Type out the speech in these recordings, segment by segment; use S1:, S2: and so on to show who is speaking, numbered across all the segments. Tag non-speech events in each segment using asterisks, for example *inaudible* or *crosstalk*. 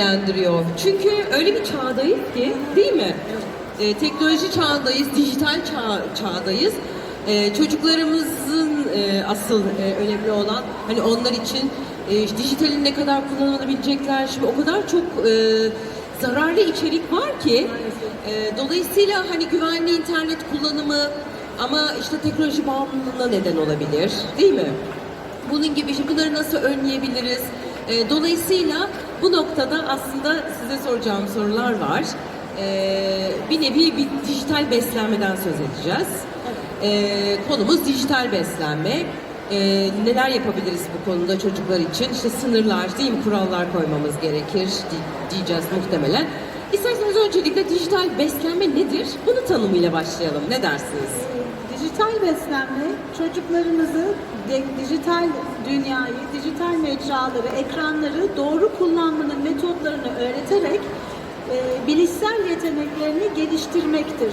S1: ilgilendiriyor. Çünkü öyle bir çağdayız ki değil mi? Ee, teknoloji çağındayız, dijital çağ, çağdayız. Ee, çocuklarımızın e, asıl e, önemli olan hani onlar için e, dijitalin ne kadar kullanabilecekler. Şimdi o kadar çok e, zararlı içerik var ki e, dolayısıyla hani güvenli internet kullanımı ama işte teknoloji bağımlılığına neden olabilir değil mi? Bunun gibi bunları nasıl önleyebiliriz? Ee, dolayısıyla bu noktada aslında size soracağım sorular var. Ee, bir nevi bir dijital beslenmeden söz edeceğiz. Ee, konumuz dijital beslenme. Ee, neler yapabiliriz bu konuda çocuklar için? İşte sınırlar, değil mi? Kurallar koymamız gerekir di- diyeceğiz muhtemelen. İsterseniz öncelikle dijital beslenme nedir? Bunu tanımıyla başlayalım. Ne dersiniz?
S2: Dijital beslenme çocuklarımızı dijital dünyayı, dijital mecraları, ekranları doğru kullanmanın metotlarını öğreterek e, bilişsel yeteneklerini geliştirmektir.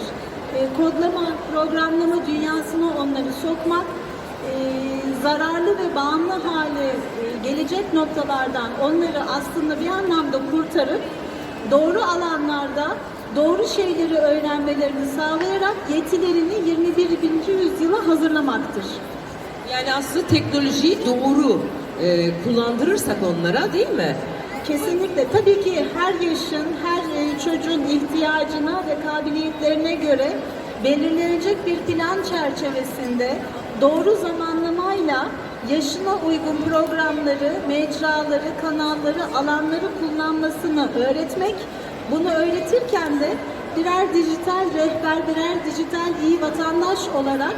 S2: E, kodlama, programlama dünyasına onları sokmak, e, zararlı ve bağımlı hale e, gelecek noktalardan onları aslında bir anlamda kurtarıp doğru alanlarda doğru şeyleri öğrenmelerini sağlayarak yetilerini 21. yüzyıla hazırlamaktır.
S1: Yani aslında teknolojiyi doğru e, kullandırırsak onlara değil mi?
S2: Kesinlikle. Tabii ki her yaşın, her e, çocuğun ihtiyacına ve kabiliyetlerine göre belirlenecek bir plan çerçevesinde doğru zamanlamayla yaşına uygun programları, mecraları, kanalları, alanları kullanmasını öğretmek, bunu öğretirken de birer dijital rehber, birer dijital iyi vatandaş olarak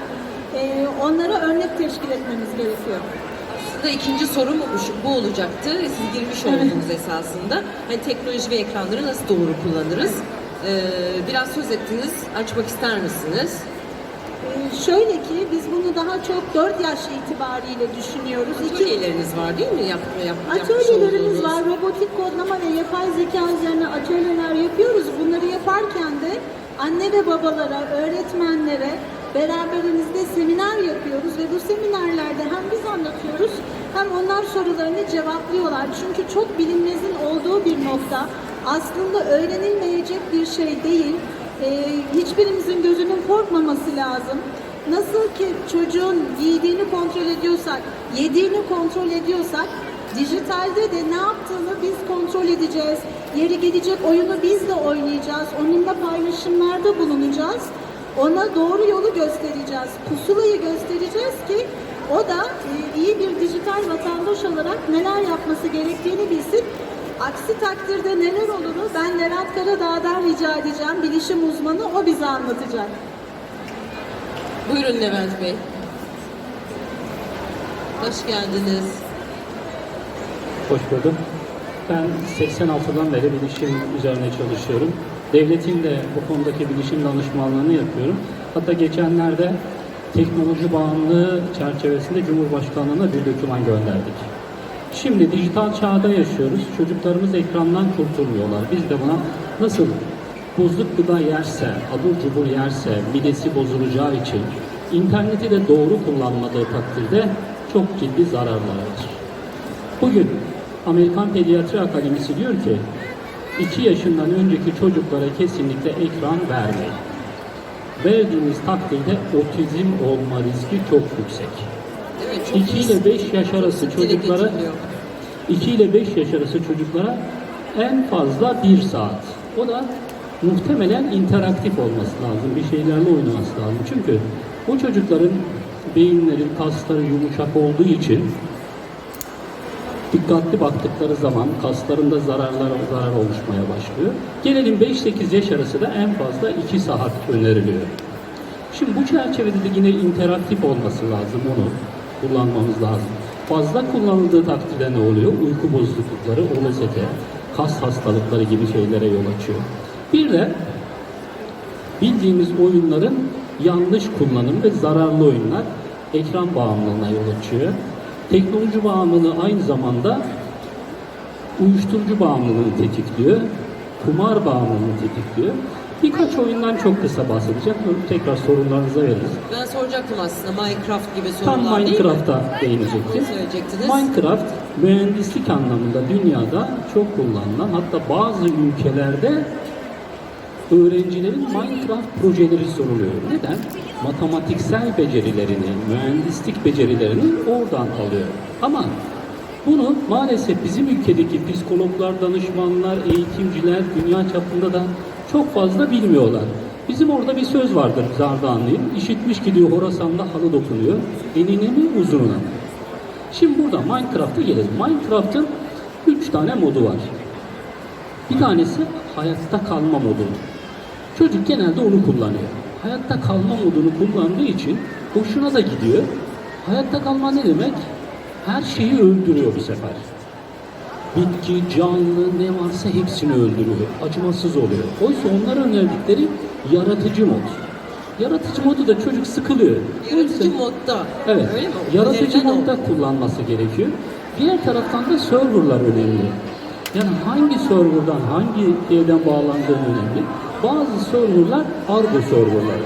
S2: e, onlara örnek teşkil etmemiz gerekiyor.
S1: Aslında ikinci sorum bu, bu olacaktı. Siz girmiş oldunuz esasında. Hani teknoloji ve ekranları nasıl doğru kullanırız? Ee, biraz söz ettiniz. Açmak ister misiniz?
S2: Ee, Şöyle ki biz bunu daha çok 4 yaş itibariyle düşünüyoruz.
S1: Atölyeleriniz var değil mi? Yap, yap,
S2: atölyelerimiz var. Robotik kodlama ve yapay zeka üzerine atölyeler yapıyoruz. Bunları yaparken de anne ve babalara, öğretmenlere beraberimizde seminer yapıyoruz ve bu seminerlerde hem biz anlatıyoruz hem onlar sorularını cevaplıyorlar. Çünkü çok bilinmezin olduğu bir nokta. Aslında öğrenilmeyecek bir şey değil. Ee, hiçbirimizin gözünün korkmaması lazım. Nasıl ki çocuğun giydiğini kontrol ediyorsak, yediğini kontrol ediyorsak, dijitalde de ne yaptığını biz kontrol edeceğiz. Yeri gelecek oyunu biz de oynayacağız. Onunla paylaşımlarda bulunacağız. Ona doğru yolu göstereceğiz. Pusulayı göstereceğiz ki o da e, iyi bir dijital vatandaş olarak neler yapması gerektiğini bilsin. Aksi takdirde neler olur ben Levent Karadağ'dan rica edeceğim. Bilişim uzmanı o bize anlatacak.
S1: Buyurun Levent Bey. Hoş geldiniz.
S3: Hoş bulduk. Ben 86'dan beri bilişim üzerine çalışıyorum. Devletin de bu konudaki bilişim danışmanlığını yapıyorum. Hatta geçenlerde teknoloji bağımlılığı çerçevesinde Cumhurbaşkanlığına bir doküman gönderdik. Şimdi dijital çağda yaşıyoruz. Çocuklarımız ekrandan kurtulmuyorlar. Biz de buna nasıl buzluk gıda yerse, abur cubur yerse, midesi bozulacağı için interneti de doğru kullanmadığı takdirde çok ciddi zararlar var. Bugün Amerikan Pediatri Akademisi diyor ki 2 yaşından önceki çocuklara kesinlikle ekran vermeyin. Verdiğiniz takdirde otizm olma riski çok yüksek.
S1: Evet, çok
S3: 2 ile 5 yaş arası çocuklara
S1: getiriliyor.
S3: 2 ile 5 yaş arası çocuklara en fazla 1 saat. O da muhtemelen interaktif olması lazım. Bir şeylerle oynaması lazım. Çünkü bu çocukların beyinlerin kasları yumuşak olduğu için dikkatli baktıkları zaman kaslarında zararlar zarar oluşmaya başlıyor. Gelelim 5-8 yaş arası da en fazla 2 saat öneriliyor. Şimdi bu çerçevede de yine interaktif olması lazım onu kullanmamız lazım. Fazla kullanıldığı takdirde ne oluyor? Uyku bozuklukları, obezite, kas hastalıkları gibi şeylere yol açıyor. Bir de bildiğimiz oyunların yanlış kullanım ve zararlı oyunlar ekran bağımlılığına yol açıyor. Teknoloji bağımlılığı aynı zamanda uyuşturucu bağımlılığını tetikliyor, kumar bağımlılığını tetikliyor. Birkaç oyundan çok kısa bahsedeceğim. Tekrar sorunlarınıza veririz.
S1: Ben soracaktım aslında Minecraft gibi
S3: Tam
S1: sorular mi?
S3: Minecraft'a değinecektim. Minecraft mühendislik anlamında dünyada çok kullanılan hatta bazı ülkelerde öğrencilerin Minecraft projeleri soruluyor. Neden? Matematiksel becerilerini, mühendislik becerilerini oradan alıyor. Ama bunu maalesef bizim ülkedeki psikologlar, danışmanlar, eğitimciler dünya çapında da çok fazla bilmiyorlar. Bizim orada bir söz vardır Zardanlı'nın. İşitmiş gidiyor Horasan'da halı dokunuyor. Enine mi uzununa? Şimdi burada Minecraft'a gelelim. Minecraft'ın üç tane modu var. Bir tanesi hayatta kalma modu. Çocuk genelde onu kullanıyor. Hayatta kalma modunu kullandığı için hoşuna da gidiyor. Hayatta kalma ne demek? Her şeyi öldürüyor bu sefer. Bitki, canlı ne varsa hepsini öldürüyor. Acımasız oluyor. Oysa onlara önerdikleri yaratıcı mod. Yaratıcı modu da çocuk sıkılıyor.
S1: Yaratıcı
S3: Oysa-
S1: modda.
S3: Evet.
S1: Öyle mi?
S3: Yaratıcı
S1: Önerilen o.
S3: modda kullanması gerekiyor. Diğer taraftan da serverlar önemli. Yani hangi serverdan, hangi evden bağlandığın önemli. Bazı serverlar argo serverlar.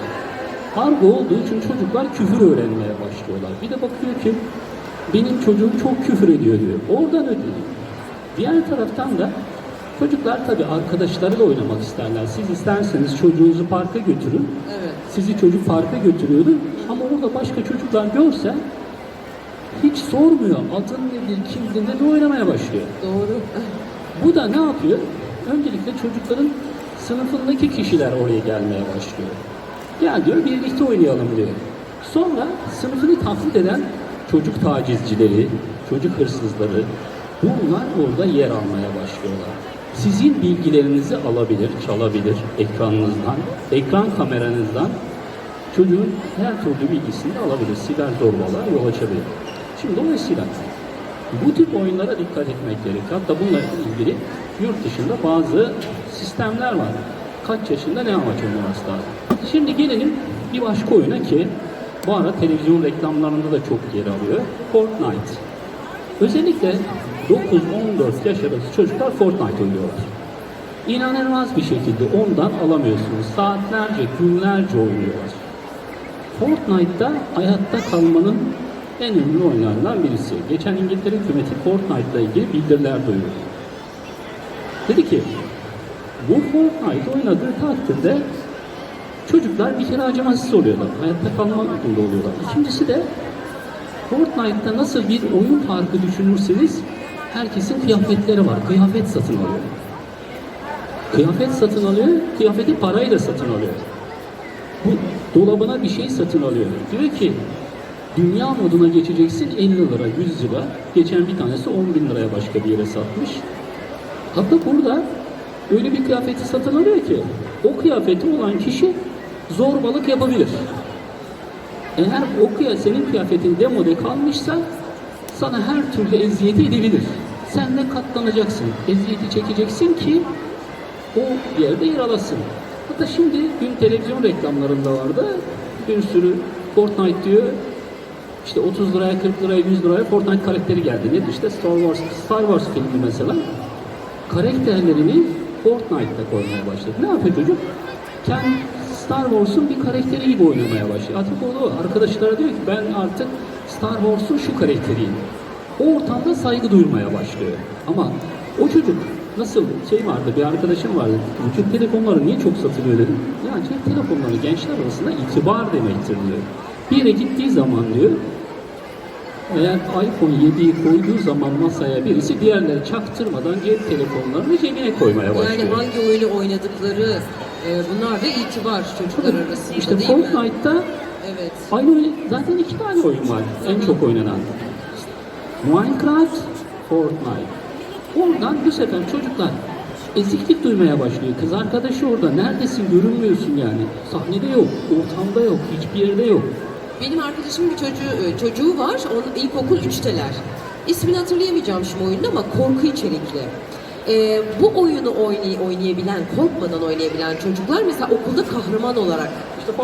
S3: Argo olduğu için çocuklar küfür öğrenmeye başlıyorlar. Bir de bakıyor ki benim çocuğum çok küfür ediyor diyor. Oradan ödüyor. Diğer taraftan da çocuklar tabii arkadaşlarıyla oynamak isterler. Siz isterseniz çocuğunuzu parka götürün.
S1: Evet.
S3: Sizi çocuk parka götürüyordu ama orada başka çocuklar görse hiç sormuyor. Adın nedir, kimdir, nedir oynamaya başlıyor.
S1: Doğru.
S3: Bu da ne yapıyor? Öncelikle çocukların sınıfındaki kişiler oraya gelmeye başlıyor. Gel diyor birlikte oynayalım diyor. Sonra sınıfını taklit eden çocuk tacizcileri, çocuk hırsızları bunlar orada yer almaya başlıyorlar. Sizin bilgilerinizi alabilir, çalabilir ekranınızdan, ekran kameranızdan çocuğun her türlü bilgisini alabilir. Siber zorbalar yol açabilir. Şimdi dolayısıyla bu tip oyunlara dikkat etmek gerekiyor. Hatta bununla ilgili yurt dışında bazı sistemler var. Kaç yaşında ne amaç olması lazım. Şimdi gelelim bir başka oyuna ki bu ara televizyon reklamlarında da çok yer alıyor. Fortnite. Özellikle 9-14 yaş arası çocuklar Fortnite oynuyorlar. İnanılmaz bir şekilde ondan alamıyorsunuz. Saatlerce, günlerce oynuyorlar. Fortnite'da hayatta kalmanın en ünlü oyunlarından birisi. Geçen İngiltere hükümeti Fortnite'la ilgili bildiriler duyurdu. Dedi ki, bu Fortnite oynadığı takdirde çocuklar bir kere acımasız oluyorlar. Hayatta kalma modunda oluyorlar. İkincisi de Fortnite'da nasıl bir oyun farkı düşünürseniz herkesin kıyafetleri var. Kıyafet satın alıyor. Kıyafet satın alıyor, kıyafeti parayla satın alıyor. Bu dolabına bir şey satın alıyor. Diyor ki dünya moduna geçeceksin 50 lira, 100 lira. Geçen bir tanesi 10 bin liraya başka bir yere satmış. Hatta burada öyle bir kıyafeti satın alıyor ki o kıyafeti olan kişi zorbalık yapabilir. Eğer o kıyafet, senin kıyafetin demode kalmışsa sana her türlü eziyeti edebilir. Sen de katlanacaksın. Eziyeti çekeceksin ki o yerde yer alasın. Hatta şimdi dün televizyon reklamlarında vardı. Bir sürü Fortnite diyor. İşte 30 liraya, 40 liraya, 100 liraya Fortnite karakteri geldi. Nedir işte Star Wars, Star Wars filmi mesela. Karakterlerini Fortnite'da koymaya başladı. Ne yapıyor çocuk? Kendi Star Wars'un bir karakteri gibi oynamaya başlıyor. Artık onu arkadaşlara diyor ki ben artık Star Wars'un şu karakteriyim. O ortamda saygı duyulmaya başlıyor. Ama o çocuk nasıl şey vardı bir arkadaşım vardı. Cep telefonları niye çok satılıyor dedim. Ya cep telefonları gençler arasında itibar demektir diyor. Bir yere gittiği zaman diyor eğer iPhone 7'yi koyduğu zaman masaya birisi diğerleri çaktırmadan cep telefonlarını cebine koymaya başlıyor.
S1: Yani hangi oyunu oynadıkları e, bunlar da itibar çocuklar arasında
S3: İşte
S1: değil mi? Evet.
S3: aynı zaten iki tane oyun var en çok oynanan. Minecraft, Fortnite. Oradan bu sefer çocuklar eziklik duymaya başlıyor. Kız arkadaşı orada. Neredesin? Görünmüyorsun yani. Sahnede yok, ortamda yok, hiçbir yerde yok.
S1: Benim arkadaşımın bir çocuğu, e, çocuğu var. Onun ilkokul 3'teler. İsmini hatırlayamayacağım şimdi oyunun ama korku içerikli. E, bu oyunu oynay oynayabilen, korkmadan oynayabilen çocuklar mesela okulda kahraman olarak.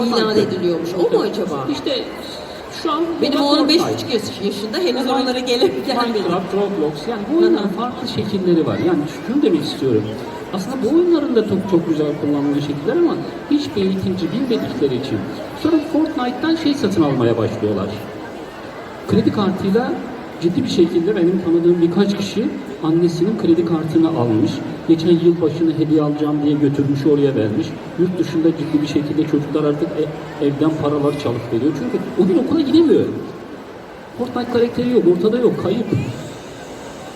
S1: İlan ediliyormuş. O mu acaba?
S3: İşte şu an
S1: Benim oğlum
S3: Fortnite.
S1: 5,5 yaş- yaşında henüz
S3: Yani
S1: onlara gele gelmedi.
S3: Minecraft, Roblox yani bu oyunların farklı şekilleri var. Yani şunu demek istiyorum. Aslında bu oyunların da çok çok güzel kullanılan şekiller ama hiçbir eğitimci bilmedikleri için sonra Fortnite'tan şey satın almaya başlıyorlar. Kredi kartıyla ciddi bir şekilde benim tanıdığım birkaç kişi annesinin kredi kartını almış. Geçen yıl başını hediye alacağım diye götürmüş oraya vermiş. Yurt dışında ciddi bir şekilde çocuklar artık e- evden paralar çalıp veriyor. Çünkü o gün okula gidemiyor. Fortnite karakteri yok, ortada yok, kayıp.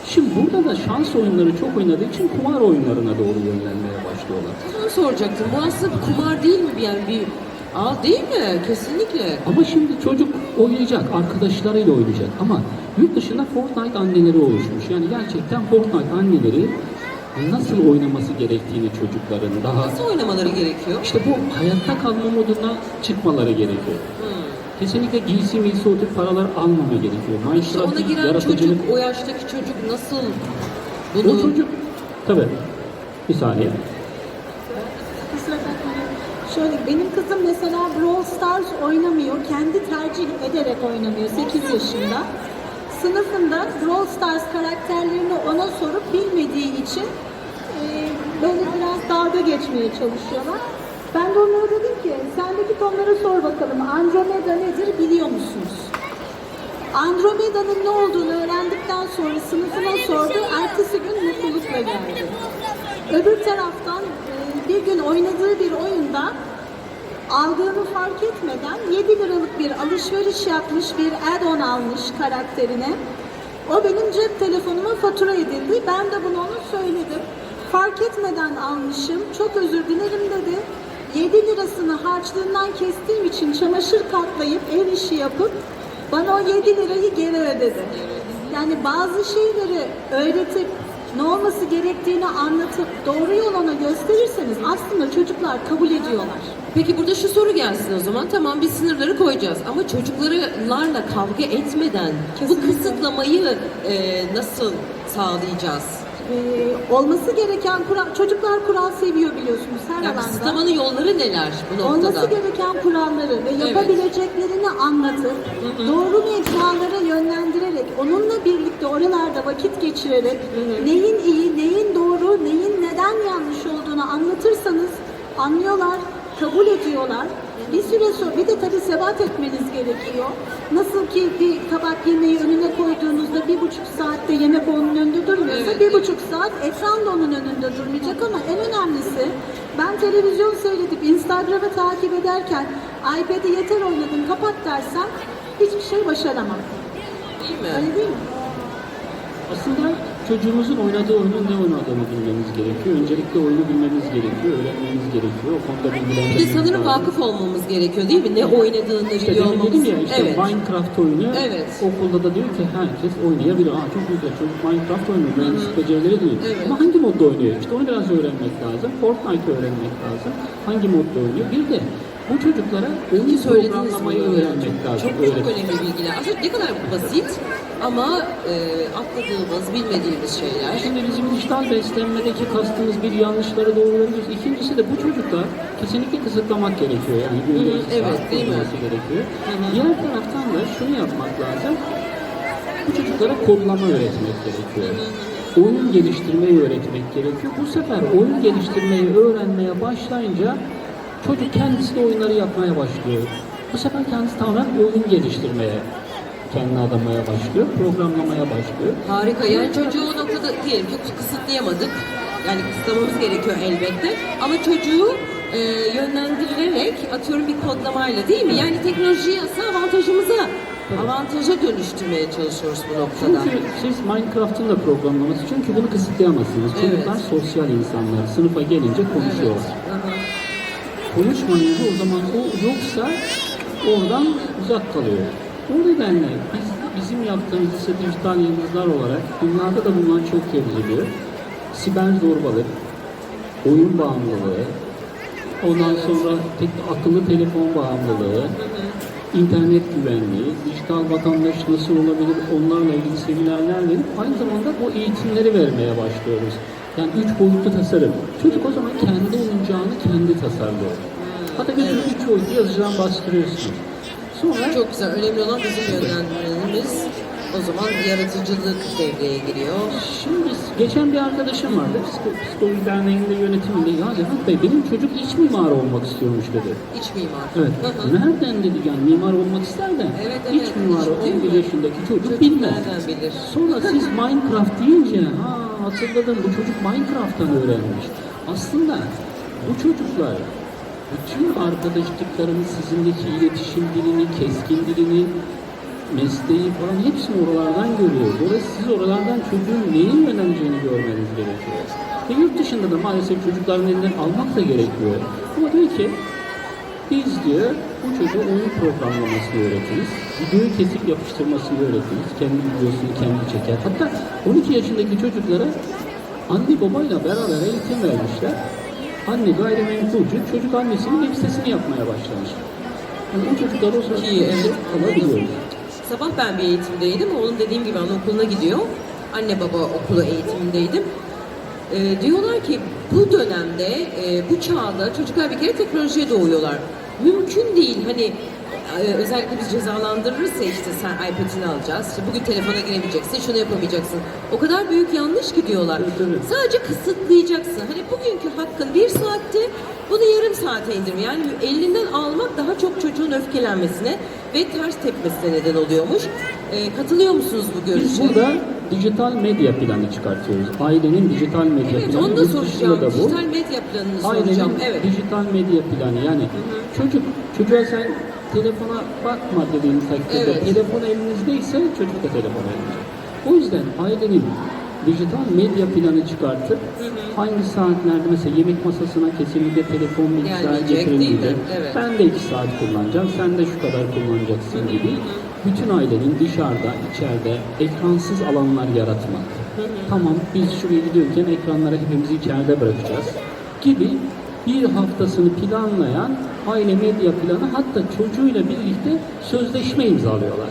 S3: Şimdi burada da şans oyunları çok oynadığı için kumar oyunlarına doğru yönlenmeye başlıyorlar.
S1: Onu soracaktım. Bu aslında kumar değil mi? Yani bir Aa değil mi? Kesinlikle.
S3: Ama şimdi çocuk oynayacak, arkadaşlarıyla oynayacak. Ama yurt dışında Fortnite anneleri oluşmuş. Yani gerçekten Fortnite anneleri nasıl oynaması gerektiğini çocukların daha...
S1: Nasıl oynamaları gerekiyor?
S3: İşte bu hayatta kalma moduna çıkmaları gerekiyor.
S1: Hmm.
S3: Kesinlikle giysi milsi o tip paralar almama gerekiyor.
S1: İşte ona giren
S3: yaratıcılık...
S1: çocuk, o yaştaki çocuk nasıl
S3: O
S1: bunu...
S3: çocuk... Tabii. Bir saniye.
S2: Şöyle benim kızım mesela Brawl Stars oynamıyor. Kendi tercih ederek oynamıyor 8 yaşında. Sınıfında Brawl Stars karakterlerini ona sorup bilmediği için e, böyle biraz dalga geçmeye çalışıyorlar. Ben de onlara dedim ki sen de git onlara sor bakalım Andromeda nedir biliyor musunuz? Andromeda'nın ne olduğunu öğrendikten sonra sınıfına sordu. Ertesi gün mutlulukla geldi. Öbür taraftan e, bir gün oynadığı bir oyunda aldığını fark etmeden 7 liralık bir alışveriş yapmış, bir add-on almış karakterine. O benim cep telefonuma fatura edildi. Ben de bunu ona söyledim. Fark etmeden almışım. Çok özür dilerim dedi. 7 lirasını harçlığından kestiğim için çamaşır katlayıp ev işi yapıp bana o 7 lirayı geri ödedi. Yani bazı şeyleri öğretip ne olması gerektiğini anlatıp doğru yol ona gösterirseniz aslında çocuklar kabul ediyorlar.
S1: Peki burada şu soru gelsin o zaman. Tamam biz sınırları koyacağız ama çocuklarla kavga etmeden bu
S2: Kesinlikle.
S1: kısıtlamayı e, nasıl sağlayacağız?
S2: Ee, olması gereken kural, çocuklar kural seviyor biliyorsunuz her
S1: Yani
S2: alanda.
S1: kısıtlamanın yolları neler bu noktada?
S2: Olması gereken kuralları ve
S1: Evet.
S2: yapabileceklerini anlatıp doğru mecralara yönlendirerek onunla birlikte oralarda vakit geçirerek neyin iyi, neyin doğru, neyin neden yanlış olduğunu anlatırsanız anlıyorlar, kabul ediyorlar. Bir süre sonra bir de tabii sebat etmeniz gerekiyor. Nasıl ki bir tabak yemeği önüne koyduğunuzda bir buçuk saatte yemek onun önünde durmuyorsa
S1: Evet.
S2: bir buçuk saat ekran da onun önünde durmayacak ama en önemlisi ben televizyon seyredip Instagram'ı takip ederken iPad'i yeter oynadın kapat dersem hiçbir şey başaramam.
S1: Değil mi?
S2: Öyle değil mi?
S3: Aslında çocuğumuzun oynadığı oyunun ne oynadığını bilmemiz gerekiyor. Öncelikle oyunu bilmemiz gerekiyor, öğrenmemiz gerekiyor. O konuda
S1: Bir de
S3: bilgilendirmemiz
S1: sanırım
S3: lazım.
S1: vakıf olmamız gerekiyor değil mi? Ne oynadığını
S3: İşte
S1: biliyor olmamız.
S3: dedim ya işte
S1: evet.
S3: Minecraft oyunu
S1: Evet.
S3: okulda da diyor ki herkes oynayabilir. Aa çok güzel çocuk Minecraft oynuyor. Mühendislik becerileri diyor.
S1: Evet.
S3: Ama hangi modda oynuyor? İşte onu biraz öğrenmek lazım. Fortnite öğrenmek lazım. Hangi modda oynuyor? Bir de bu çocuklara oyun programlamayı öğrenmek lazım.
S1: Çok çok önemli bilgiler. Aslında ne kadar basit ama e, atladığımız, bilmediğimiz şeyler.
S3: Şimdi bizim dijital beslenmedeki kastımız bir yanlışları doğrularımız. İkincisi de bu çocuklar kesinlikle kısıtlamak gerekiyor. Yani günde
S1: Hı hı, evet, değil mi?
S3: gerekiyor.
S1: Hı hı.
S3: Diğer taraftan da şunu yapmak lazım. Bu çocuklara kodlama öğretmek gerekiyor. Oyun geliştirmeyi öğretmek gerekiyor. Bu sefer oyun geliştirmeyi öğrenmeye başlayınca çocuk kendisi de oyunları yapmaya başlıyor. Bu sefer kendisi tamamen oyun geliştirmeye kendini adamaya başlıyor, programlamaya başlıyor.
S1: Harika. Yani çocuğu o noktada diyelim ki kısıtlayamadık. Yani kısıtlamamız gerekiyor elbette. Ama çocuğu e, yönlendirilerek atıyorum bir kodlamayla değil mi? Yani teknolojiyi aslında avantajımıza avantaja dönüştürmeye çalışıyoruz bu noktada.
S3: Çünkü siz Minecraft'ın da programlaması çünkü bunu kısıtlayamazsınız.
S1: Evet.
S3: Çocuklar sosyal insanlar. Sınıfa gelince konuşuyorlar.
S1: Hı hı.
S3: Konuşmayınca o zaman o yoksa oradan uzak kalıyor. O nedenle biz, bizim yaptığımız ise dijital yıldızlar olarak dünyada da bunlar çok yazılıyor. Siber zorbalık, oyun bağımlılığı, ondan sonra tek, akıllı telefon bağımlılığı, internet güvenliği, dijital vatandaş nasıl olabilir onlarla ilgili seminerler verip aynı zamanda bu eğitimleri vermeye başlıyoruz. Yani üç boyutlu tasarım. Çocuk o zaman kendi oyuncağını kendi tasarlıyor. Hatta götürüp üç boyutlu yazıcıdan bastırıyorsunuz. Sonra
S1: Çok güzel. Önemli olan bizim yönlendirmemiz. O zaman yaratıcılık devreye giriyor.
S3: Şimdi geçen bir arkadaşım vardı. Psiko, Psikoloji Derneği'nde yönetiminde. Ya Levent Bey benim çocuk iç mimar olmak istiyormuş dedi.
S1: İç mimar.
S3: Evet.
S1: Hı hı.
S3: Nereden dedi yani mimar olmak ister de
S1: Evet,
S3: iç
S1: evet.
S3: mimarı
S1: Değil
S3: 11
S1: mi?
S3: yaşındaki çocuk,
S1: Çocuk
S3: bilmez.
S1: nereden bilir?
S3: Sonra siz *laughs* Minecraft deyince ha hatırladım bu çocuk Minecraft'tan öğrenmiş. Aslında bu çocuklar bütün arkadaşlıklarını sizindeki iletişim dilini, keskin dilini, mesleği falan hepsini oralardan görüyor. Dolayısıyla siz oralardan çocuğun neyi öğreneceğini görmeniz gerekiyor. Ve yurt dışında da maalesef çocukların elinden almak da gerekiyor. Ama diyor ki biz diyor bu çocuğa oyun programlamasını öğretiriz. Videoyu kesip yapıştırmasını öğretiriz. Kendi videosunu kendi çeker. Hatta 12 yaşındaki çocuklara anne babayla beraber eğitim vermişler. Anne gayrimenkulcü, çocuk annesinin web sitesini yapmaya başlamış. Yani o çocuklar o sırada
S1: İyi, evet.
S3: alabiliyoruz.
S1: Sabah ben bir eğitimdeydim. Oğlum dediğim gibi anaokuluna gidiyor. Anne baba okulu eğitimindeydim. Ee, diyorlar ki bu dönemde, e, bu çağda çocuklar bir kere teknolojiye doğuyorlar. Mümkün değil hani özellikle biz cezalandırırsa işte sen iPad'ini alacağız, işte bugün telefona giremeyeceksin, şunu yapamayacaksın. O kadar büyük yanlış ki diyorlar.
S3: Evet, evet.
S1: Sadece kısıtlayacaksın. Hani bugünkü hakkın bir saatte bunu yarım saate indirme. Yani elinden almak daha çok çocuğun öfkelenmesine ve ters tepmesine neden oluyormuş. Ee, katılıyor musunuz bu görüşe?
S3: Biz burada dijital medya planı çıkartıyoruz. Ailenin dijital medya
S1: Evet
S3: planı.
S1: onu da soracağım.
S3: da bu.
S1: Dijital medya planını soracağım.
S3: Ailenin
S1: Evet.
S3: dijital medya planı yani çocuk çocuğa sen telefona bakma dediğin takdirde
S1: Evet.
S3: telefon elinizdeyse çocuk da telefon elinde. O yüzden ailenin dijital medya planı çıkartıp hangi saatlerde mesela yemek masasına kesinlikle telefon bilgisayar
S1: mi?
S3: getirilmeyecek.
S1: Evet.
S3: Ben de iki saat kullanacağım, sen de şu kadar kullanacaksın gibi bütün ailenin dışarıda, içeride ekransız alanlar yaratmak. Tamam biz şuraya gidiyorken ekranları hepimizi içeride bırakacağız gibi bir haftasını planlayan aile medya planı hatta çocuğuyla birlikte sözleşme imzalıyorlar.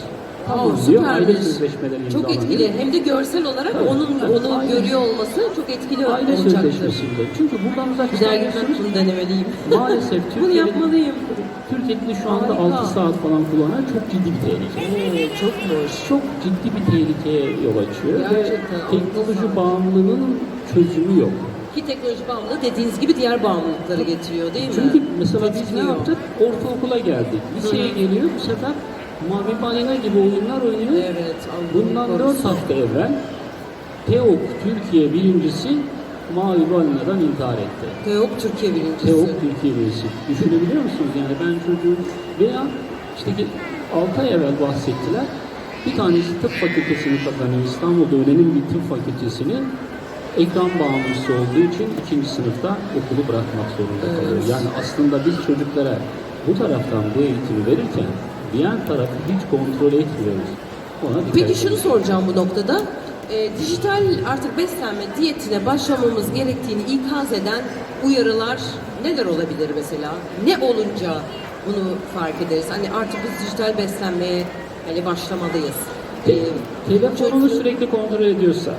S3: Tamam diyor, aile sözleşmeleri
S1: Çok
S3: imzalanıyor.
S1: etkili. Hem de görsel olarak
S3: Evet,
S1: onun
S3: evet,
S1: onu
S3: aynen.
S1: görüyor olması çok etkili
S3: Aile
S1: olacaktır.
S3: sözleşmesinde. Çünkü buradan uzak
S1: Güzel
S3: tutamıyorsunuz.
S1: bunu denemeliyim.
S3: Maalesef *laughs*
S1: Bunu
S3: Türkiye'de,
S1: yapmalıyım.
S3: Türkiye'de şu anda
S1: Harika.
S3: 6 saat falan kullanan çok ciddi bir tehlike.
S1: Oo, çokmuş.
S3: Çok ciddi bir tehlikeye yol açıyor
S1: Gerçekten,
S3: ve teknoloji bağımlılığının çözümü yok.
S1: Ki teknoloji bağımlılığı dediğiniz gibi diğer bağımlılıkları getiriyor değil mi?
S3: Çünkü mesela biz ne yaptık? Ortaokula geldik. Liseye geliyor bu sefer Mavi Balina gibi oyunlar oynuyor.
S1: Evet.
S3: Bundan 4
S1: korusun.
S3: hafta evvel TEOK Türkiye birincisi Mavi Balina'dan intihar etti.
S1: Teok Türkiye birincisi.
S3: TEOK Türkiye birincisi. Düşünebiliyor musunuz? Yani ben çocuğu veya işte 6 ay evvel bahsettiler. Bir tanesi tıp fakültesini kazanıyor. İstanbul'da önemli bir tıp fakültesini ekran bağımlısı olduğu için ikinci sınıfta okulu bırakmak zorunda kalıyor.
S1: Evet.
S3: Yani aslında biz çocuklara bu taraftan bu eğitimi verirken diğer tarafı hiç kontrol etmiyoruz. Ona
S1: Peki şunu soracağım bu noktada. Ee, dijital artık beslenme diyetine başlamamız gerektiğini ikaz eden uyarılar neler olabilir mesela? Ne olunca bunu fark ederiz? Hani artık biz dijital beslenmeye hani başlamalıyız. Ee,
S3: Te- telefonunu
S1: çocuğun-
S3: sürekli kontrol ediyorsa,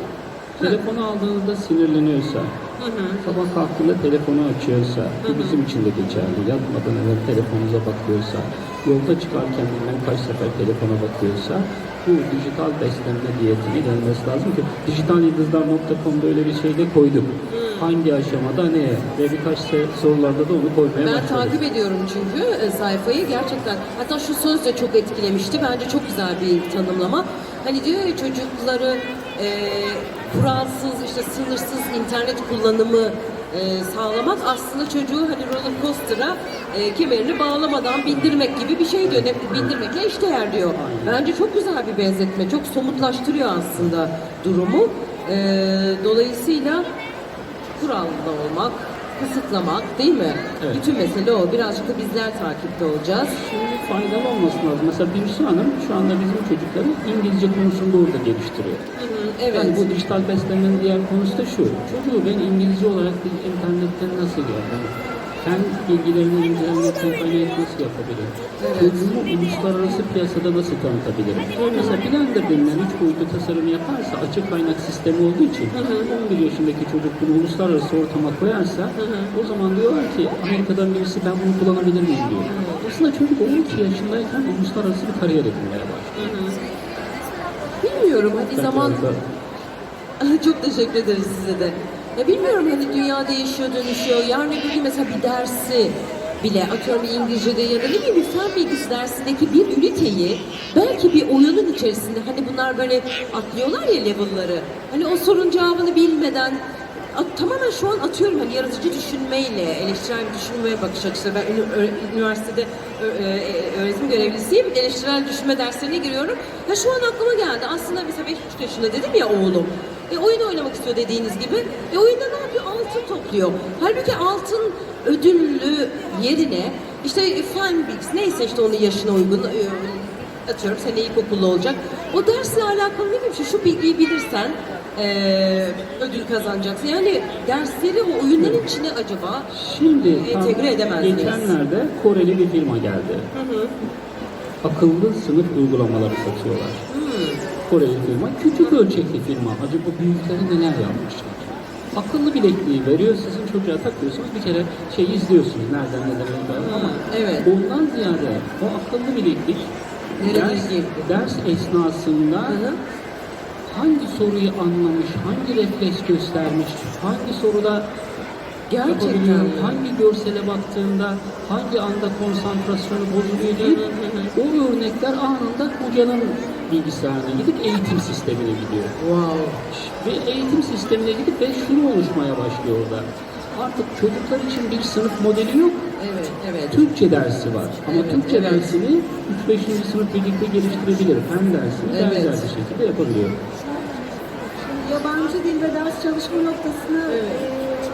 S3: telefonu aldığınızda sinirleniyorsa, sabah kalktığında telefonu açıyorsa, bu bizim için de geçerli. Yatmadan evvel telefonunuza bakıyorsa, yolda çıkarken bilmem kaç sefer telefona bakıyorsa, bu dijital beslenme diyetine gelmesi lazım ki dijitalyıldızlar.com'da öyle bir şey de koyduk. Hangi aşamada neye ve birkaç sorularda da onu koymaya
S1: Ben
S3: başladık.
S1: takip ediyorum çünkü e, sayfayı gerçekten. Hatta şu söz de çok etkilemişti. Bence çok güzel bir tanımlama. Hani diyor ya çocukları e, kuralsız, işte sınırsız internet kullanımı e, sağlamak aslında çocuğu hani roller coaster'a e, kemerini bağlamadan bindirmek gibi bir şey diyor. Ne, bindirmekle eşdeğer diyor. Bence çok güzel bir benzetme. Çok somutlaştırıyor aslında durumu. E, dolayısıyla kurallı olmak, kısıtlamak değil mi?
S3: Evet.
S1: Bütün mesele o. Birazcık da bizler takipte olacağız.
S3: Şimdi faydalı olması lazım. Mesela Gülsü Hanım şu anda bizim çocukları İngilizce konusunda orada geliştiriyor.
S1: Hı hı, evet.
S3: Yani bu dijital beslenmenin diğer konusu da şu. Çocuğu ben İngilizce olarak internetten nasıl yapayım? Kendi bilgilerini internetten kaynayıp nasıl yapabilirim?
S1: Evet.
S3: Çocuğumu uluslararası piyasada nasıl tanıtabilirim? Mesela Blender denilen üç boyutlu tasarım yaparsa açık kaynak sistemi olduğu için 11 yaşındaki çocuk bunu uluslararası ortama koyarsa o zaman diyorlar ki Amerika'dan birisi ben bunu kullanabilir miyim diyor. Aslında çocuk 12 yaşındayken uluslararası bir kariyer edinmeye başlıyor.
S1: Bilmiyorum hani zaman *laughs* çok teşekkür ederiz size de. Ya bilmiyorum hani dünya değişiyor, dönüşüyor. Yarın öbür gün mesela bir dersi bile atıyorum İngilizce'de ya da ne bileyim bir fen bilgisi dersindeki bir üniteyi belki bir oyunun içerisinde hani bunlar böyle atlıyorlar ya level'ları. Hani o sorun cevabını bilmeden at- tamamen şu an atıyorum hani yaratıcı düşünmeyle, eleştirel bir düşünme bakış açısı. Ben üniversitede ö- e, öğretim görevlisiyim. Eleştirel düşünme derslerine giriyorum. Ya şu an aklıma geldi. Aslında mesela 5,5 yaşında dedim ya oğlum. E, oyun oynamak istiyor dediğiniz gibi. E, oyunda ne yapıyor? Altın topluyor. Halbuki altın ödüllü yerine işte e, fen bilgisi neyse işte onun yaşına uygun e, atıyorum sene ilkokullu olacak. O dersle alakalı ne bileyim şu bilgiyi bilirsen e, ödül kazanacaksın. Yani dersleri o oyunların içine acaba
S3: Şimdi tam
S1: entegre edemez miyiz?
S3: geçenlerde Koreli bir firma geldi. Akıllı sınıf uygulamaları satıyorlar. Koreli firma, küçük ölçekli firma. Acaba büyükleri neler yapmışlar? Akıllı bilekliği veriyor, sizin çocuğa takıyorsunuz. Bir kere şey izliyorsunuz, nereden ne demek ama
S1: evet.
S3: ondan ziyade o akıllı bileklik
S1: Nereye
S3: ders,
S1: girdi?
S3: ders esnasında
S1: Hı hı.
S3: Hangi soruyu anlamış, hangi refleks göstermiş, hangi soruda
S1: Gerçekten
S3: hangi görsele baktığında hangi anda konsantrasyonu bozuluyor o örnekler anında hocanın bilgisayarına gidip eğitim sistemine gidiyor.
S1: Wow.
S3: Ve eğitim sistemine gidip ve şunu oluşmaya başlıyor orada. Artık çocuklar için bir sınıf modeli yok.
S1: Evet, evet.
S3: Türkçe dersi var. Ama
S1: Evet,
S3: Türkçe
S1: evet.
S3: dersini 3-5. sınıf birlikte geliştirebilir. Fen dersini
S1: Evet.
S3: benzer bir şekilde yapabiliyor.
S2: Şimdi yabancı dil ve ders çalışma noktasına
S1: Evet.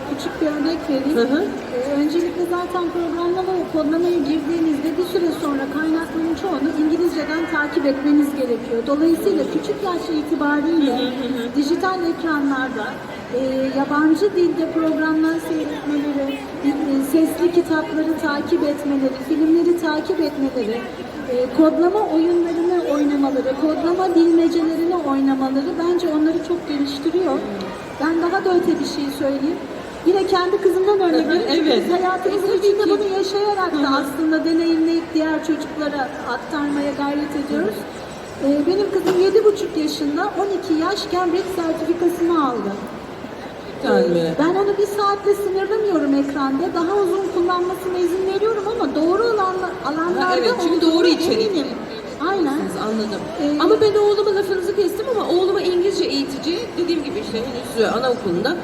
S2: Küçük bir örnek vereyim.
S1: Hı hı.
S2: E, öncelikle zaten programlama ve kodlamaya girdiğinizde bir süre sonra kaynakların çoğunu İngilizceden takip etmeniz gerekiyor. Dolayısıyla küçük yaş itibariyle dijital ekranlarda e, yabancı dilde programlar seyretmeleri, e, sesli kitapları takip etmeleri, filmleri takip etmeleri, e, kodlama oyunlarını oynamaları, kodlama bilmecelerini oynamaları bence onları çok geliştiriyor. Ben daha da öte bir şey söyleyeyim. Yine kendi kızımdan örnek. Çünkü
S1: Evet.
S2: Hayatımızın
S1: E,
S2: içinde bunu yaşayarak da aslında deneyimleyip diğer çocuklara aktarmaya gayret ediyoruz. E, benim kızım 7,5 yaşında 12 yaş Cambridge sertifikasını aldı.
S1: Mi?
S2: Ben onu bir saatle sınırlamıyorum ekranda. Daha uzun kullanmasına izin veriyorum ama doğru olan alanlarda
S1: Ha, evet, çünkü doğru içerik.
S2: Aynen.
S1: Anladım.
S2: Ee,
S1: ama ben oğluma lafınızı kestim ama oğluma İngilizce eğitici dediğim gibi işte henüz anaokulunda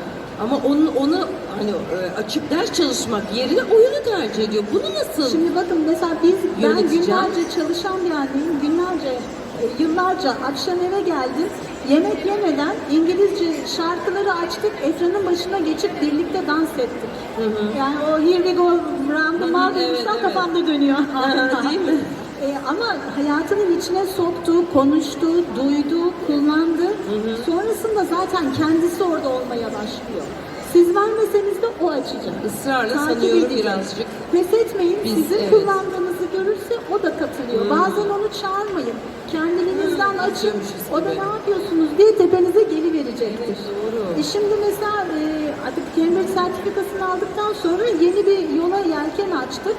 S1: ama onu onu hani e, açıp ders çalışmak yerine oyunu tercih ediyor. Bunu nasıl?
S2: Şimdi bakın mesela biz ben günlerce çalışan bir anneyim. Günlerce e, yıllarca akşam eve geldim. Yemek yemeden İngilizce şarkıları açtık. Ekranın başına geçip birlikte dans ettik. Yani o here we go round the
S1: Hı hı,
S2: mall
S1: evet, evet.
S2: kafamda dönüyor. *laughs*
S1: Değil mi? *laughs*
S2: E, ama hayatının içine soktu, konuştu, duydu, kullandı. Sonrasında zaten kendisi orada olmaya başlıyor. Siz vermeseniz de o açacak.
S1: Israrla
S2: Takip
S1: sanıyorum
S2: edecek.
S1: birazcık.
S2: Pes etmeyin.
S1: Biz,
S2: Sizin
S1: evet.
S2: kullandığınızı görürse o da katılıyor. Bazen onu çağırmayın. Kendiliğinizden açın.
S1: atıyormuşuz
S2: O da ne yapıyorsunuz diye tepenize geliverecektir.
S1: Evet, doğru.
S2: E şimdi mesela e, artık Cambridge sertifikasını aldıktan sonra yeni bir yola yelken açtık.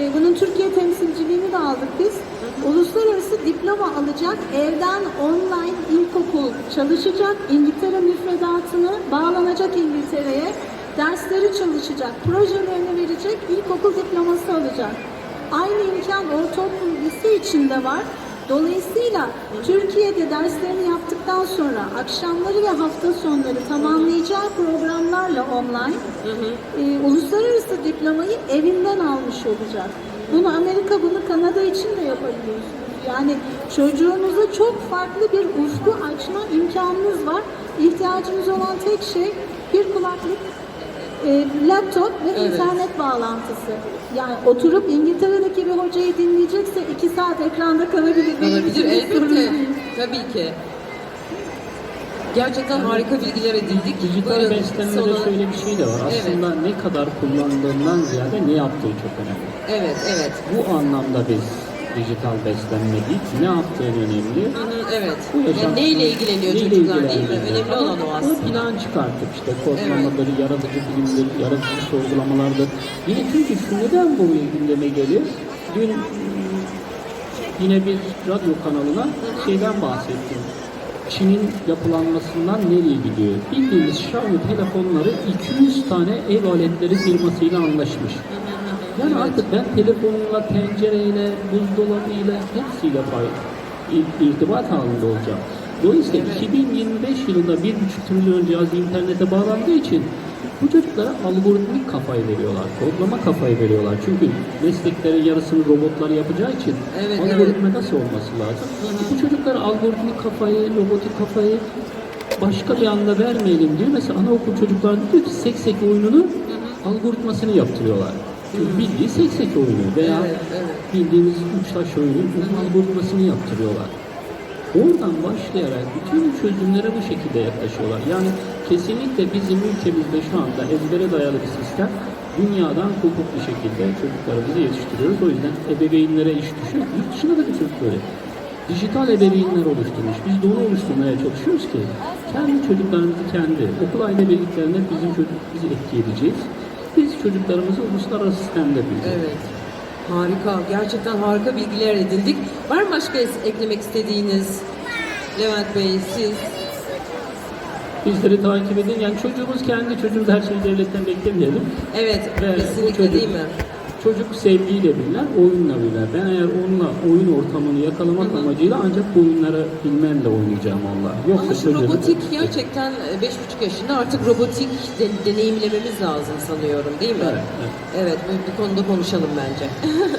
S2: E, bunun Türkiye temsilciliğini de aldık biz. Uluslararası diploma alacak, evden online ilkokul çalışacak, İngiltere müfredatını bağlanacak İngiltere'ye, dersleri çalışacak, projelerini verecek, ilkokul diploması alacak. Aynı imkan ortaokul lise içinde var. Dolayısıyla Türkiye'de derslerini yaptıktan sonra akşamları ve hafta sonları tamamlayacağı programlarla online e, uluslararası diplomayı evinden almış olacak. Bunu Amerika, bunu Kanada için de yapabiliyorsunuz. Yani çocuğunuza çok farklı bir ufku açma imkanınız var. İhtiyacınız olan tek şey bir kulaklık, e, laptop ve
S1: Evet.
S2: internet bağlantısı. Yani oturup İngiltere'deki bir hocayı dinleyecekse iki saat ekranda kalabilir. Sorun
S1: elbette. Tabii ki. Gerçekten harika bilgiler edindik.
S3: Dijital beslenmede şöyle bir şey de var.
S1: Evet.
S3: Aslında ne kadar kullandığından ziyade ne yaptığı çok önemli.
S1: Evet, evet.
S3: Bu anlamda biz dijital beslenme değil, ne yaptığın önemli.
S1: Hı hı, evet.
S3: Bu yaşam-
S1: Yani neyle ilgileniyor
S3: Neyle
S1: çocuklar değil mi?
S3: ilgileniyor?
S1: Önemli
S3: Ama
S1: olan o aslında.
S3: plan çıkartıp işte kodlamaları, yaratıcı filmdir, yaratıcı sorgulamalardır. Yine çünkü şu neden bu gündeme geliyor? Dün yine bir radyo kanalına şeyden bahsettim. Çin'in yapılanmasından nereye gidiyor? Bildiğimiz Xiaomi telefonları 200 tane ev aletleri firmasıyla anlaşmış. Yani artık ben telefonumla, tencereyle, buzdolabıyla hepsiyle irtibat halinde olacağım. Dolayısıyla 2025 yılında 1,5 trilyon cihaz internete bağlandığı için bu çocuklara algoritmik kafayı veriyorlar, kodlama kafayı veriyorlar. Çünkü mesleklerin yarısını robotlar yapacağı için
S1: Evet,
S3: algoritme nasıl olması lazım? Bu çocuklara algoritmik kafayı, robotik kafayı başka bir anda vermeyelim diyor. Mesela anaokul çocuklar diyor ki seksek oyununu algoritmasını yaptırıyorlar. Bildiği seksek oyunu veya
S1: Evet, evet.
S3: bildiğimiz üç taş oyunun bunun algoritmasını yaptırıyorlar. Oradan başlayarak bütün çözümlere bu şekilde yaklaşıyorlar. Yani kesinlikle bizim ülkemizde şu anda ezbere dayalı bir sistem dünyadan kopuk bir şekilde çocuklarımızı yetiştiriyoruz. O yüzden ebeveynlere iş düşüyor. Yurt dışında da birçok böyle. Dijital ebeveynler oluşturmuş. Biz de onu oluşturmaya çalışıyoruz ki kendi çocuklarımızı kendi okul aile birliklerine bizim çocuk bizi etki edeceğiz. Çocuklarımızı uluslararası sistemde büyüteceğiz.
S1: Evet. Harika. Gerçekten harika bilgiler edindik. Var mı başka eklemek istediğiniz? Levent Bey, siz?
S3: Bizleri takip edin. Yani çocuğumuz kendi çocuğumuz her şeyi devletten beklemeyelim.
S1: Evet,
S3: Ve
S1: kesinlikle
S3: çocuk-
S1: değil mi?
S3: Çocuk sevgiyle bilirler, oyunla bilirler. Ben eğer onunla oyun ortamını yakalamak amacıyla ancak bu oyunları bilmemle oynayacağım onunla. Yoksa
S1: Ama şu robotik gerçekten e, beş buçuk yaşında artık robotik de- deneyimlememiz lazım sanıyorum değil mi?
S3: Evet, evet.
S1: Evet, bu, bu konuda konuşalım bence. *laughs*